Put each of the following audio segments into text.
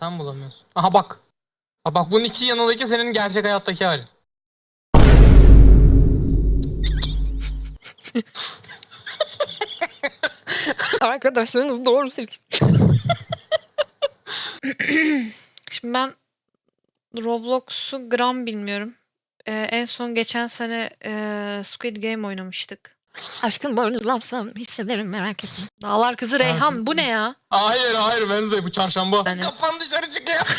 Sen bulamıyorsun. Aha bak. Ha bak bunun iki yanındaki senin gerçek hayattaki halin. Arkadaşlarınız doğru seçin. Şimdi ben Roblox'u gram bilmiyorum. Ee, en son geçen sene e, Squid Game oynamıştık. Aşkın boynuzlansam hissederim merak etme. Dağlar Kızı Reyhan bu ne ya? Hayır hayır Wednesday bu çarşamba. Benim. Kafan dışarı çıkıyor.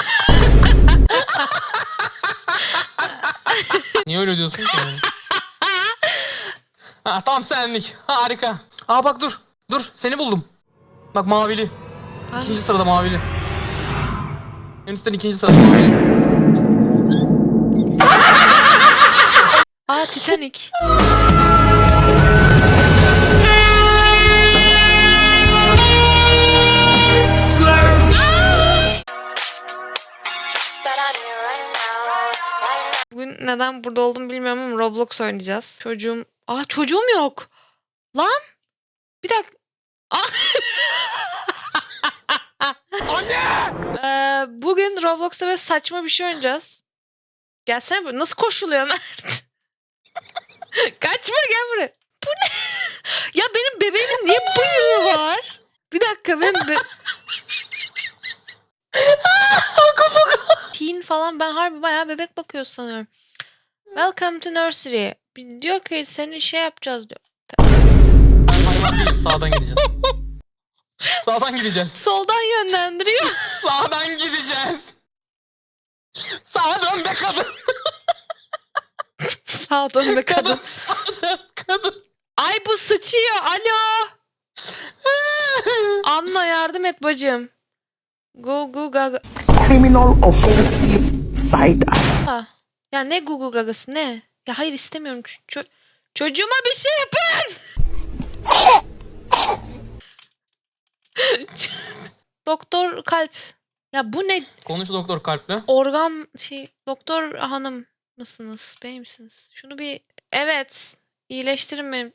Niye öyle diyorsun ki? ha, tam senlik. Harika. Aa bak dur. Dur seni buldum. Bak mavili. Hangi- İkinci sırada mavili. En üstten ikinci sırada mavili. Aa Titanic. Bugün neden burada oldum bilmiyorum ama Roblox oynayacağız. Çocuğum... Aa çocuğum yok. Lan. Bir dakika. Aa! Ee, bugün Roblox'ta böyle saçma bir şey oynayacağız. Gelsene buraya. Nasıl koşuluyor Mert? Kaçma gel buraya. Bu ne? Ya benim bebeğimin niye bıyığı var? Bir dakika benim be... Falan ben harbi bayağı bebek bakıyor sanıyorum. Welcome to nursery. Diyor ki seni şey yapacağız diyor. Hayvan Sağdan gideceğiz. Sağdan gideceğiz. Soldan yönlendiriyor. Sağdan gideceğiz. Sağa dön be kadın. Sağ dön be Kadın. kadın. Sağa dön kadın. Ay bu sıçıyor. Alo. Anla yardım et bacım. Go go gaga. Criminal offensive side Ha. Ya ne Google gagası ne? Ya hayır istemiyorum. Ç- ço- çocuğuma bir şey yapın. Doktor kalp. Ya bu ne? Konuş doktor kalple. Organ şey doktor hanım mısınız? Bey misiniz? Şunu bir evet iyileştirin beni.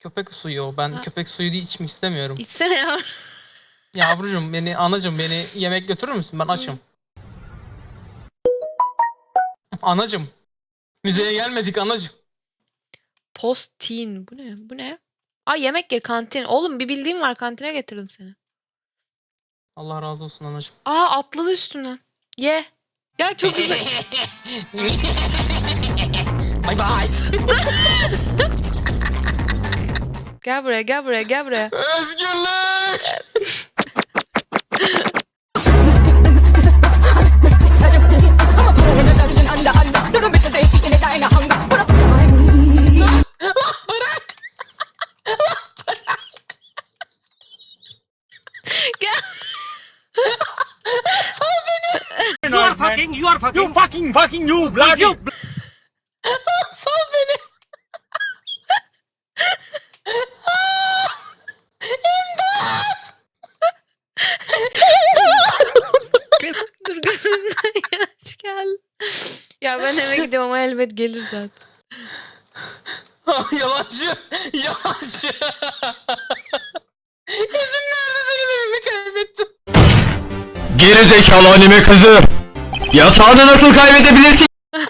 Köpek suyu o. Ben Ha. köpek suyu diye içmek istemiyorum. İçsene ya. Yavrucuğum beni anacım beni yemek götürür müsün? Ben açım. Anacım. Müzeye gelmedik anacım. Post teen. Bu ne? Bu ne? Ay yemek yer kantin. Oğlum bir bildiğim var kantine getirdim seni. Allah razı olsun anacım. Aa atladı üstümden. Ye. Ya çok güzel. Bay bay. Gel buraya gel buraya gel buraya. Özgürlük. You are fucking, you are fucking. You fucking, fucking, you bloody. You, Sal beni. Dur gözümden yaş geldi. Ya ben eve gidiyorum ama elbet gelir zaten. yalancı. Yalancı. Evim nerede benim evimi kaybettim. Geri zekalı anime kızı. Yatağını nasıl kaybedebilirsin?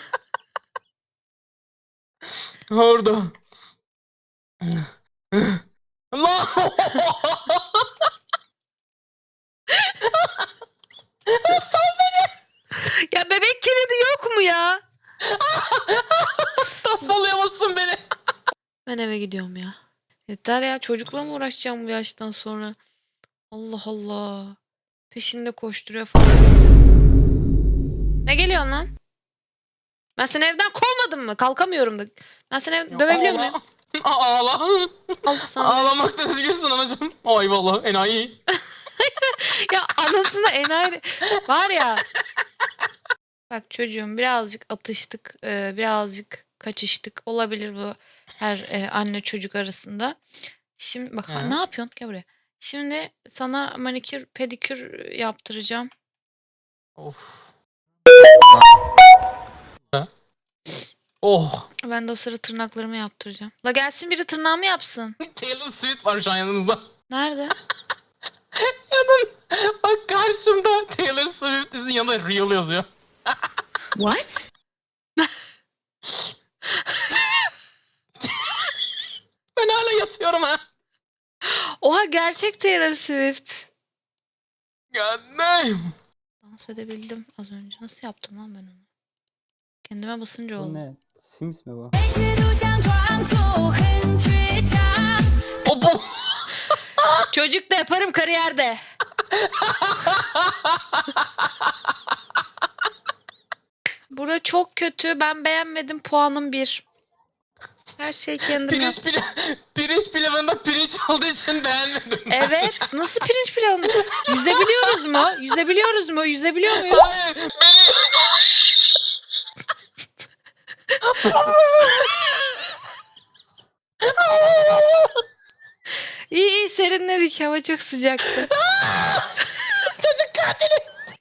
Orada. Allah. Ya bebek kilidi yok mu ya? Tasmalayamazsın beni. Ben eve gidiyorum ya. Yeter ya çocukla mı uğraşacağım bu yaştan sonra? Allah Allah. Peşinde koşturuyor falan. Geliyorsun lan? Ben seni evden kovmadım mı? Kalkamıyorum da. Ben seni ev... dövebiliyor muyum? Ağla. Al sana. Ağlamakta özgürsün anacığım. Ay vallahi enayi. Ya anasını enayi... Var ya. Bak çocuğum birazcık atıştık. e, birazcık kaçıştık. Olabilir bu her e, anne çocuk arasında. Şimdi bak Hı. ne yapıyorsun? Gel buraya. Şimdi sana manikür pedikür yaptıracağım. Of. Oh. Ben de o sıra tırnaklarımı yaptıracağım. La gelsin biri tırnağımı yapsın. Taylor Swift var şu an yanımızda. Nerede? Yanın bak karşımda Taylor Swift'in yanında real yazıyor. What? Ben hala yatıyorum ha. Oha gerçek Taylor Swift. God damn. Dans edebildim az önce. Nasıl yaptım lan ben onu? Kendime basınca Bu oldu. ne? Sims mi bu? O bu. Çocuk da yaparım kariyerde. Bura çok kötü. Ben beğenmedim. Puanım bir. Her şey kendim Pirinç, yaptım. pil pirinç pilavında pirinç olduğu için beğenmedim. Evet. Nasıl pirinç pilavı? Yüzebiliyoruz mu? Yüzebiliyoruz mu? Yüzebiliyor muyuz? Hayır. İyi iyi serinledik. Hava çok sıcaktı. Çocuk katili.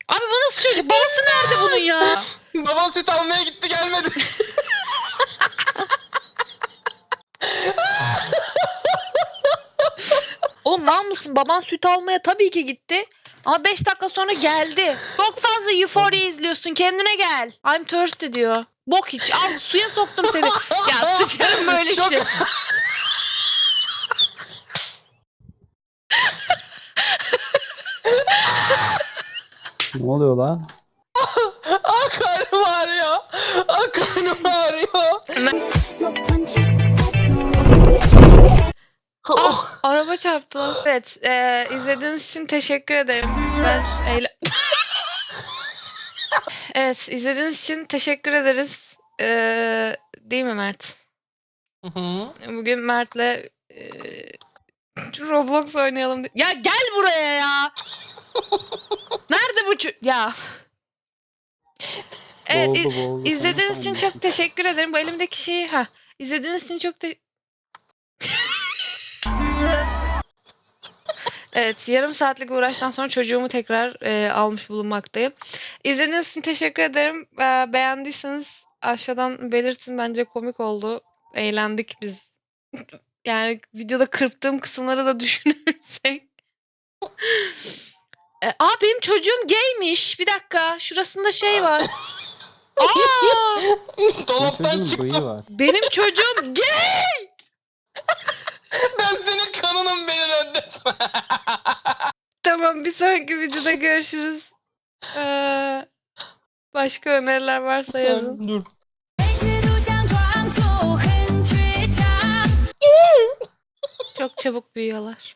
Abi bu nasıl çocuk? Babası nerede bunun ya? Babam süt almaya gitti gelmedi. Mısın? Baban süt almaya tabii ki gitti. Ama 5 dakika sonra geldi. Çok fazla Euphoria izliyorsun. Kendine gel. I'm thirsty diyor. Bok iç. Al suya soktum seni. Ya sıçarım böyle Çok- şey. Ne oluyor la? Ah karnım ağrıyor. Ah karnım ağrıyor. Çarptı lan. Evet. E, izlediğiniz için teşekkür ederim. Ben eyle... evet. izlediğiniz için teşekkür ederiz. E, değil mi Mert? Hı hı. Bugün Mert'le e, Roblox oynayalım. Ya gel buraya ya. Nerede bu ço- Ya. Evet, Boğuldu, iz- boğuldu. izlediğiniz için çok teşekkür ederim. Bu elimdeki şeyi ha. İzlediğiniz için çok te- Evet, yarım saatlik uğraştan sonra çocuğumu tekrar e, almış bulunmaktayım. İzlediğiniz için teşekkür ederim. E, beğendiyseniz aşağıdan belirtin. Bence komik oldu. Eğlendik biz. Yani videoda kırptığım kısımları da düşünürsek. E, aa benim çocuğum gaymiş. Bir dakika. Şurasında şey var. Aa, Dolaptan var. benim çocuğum gay. Ben senin kanının beni reddetme. Tamam bir sonraki videoda görüşürüz. Ee, başka öneriler varsa yazın. Sen dur. Çok çabuk büyüyorlar.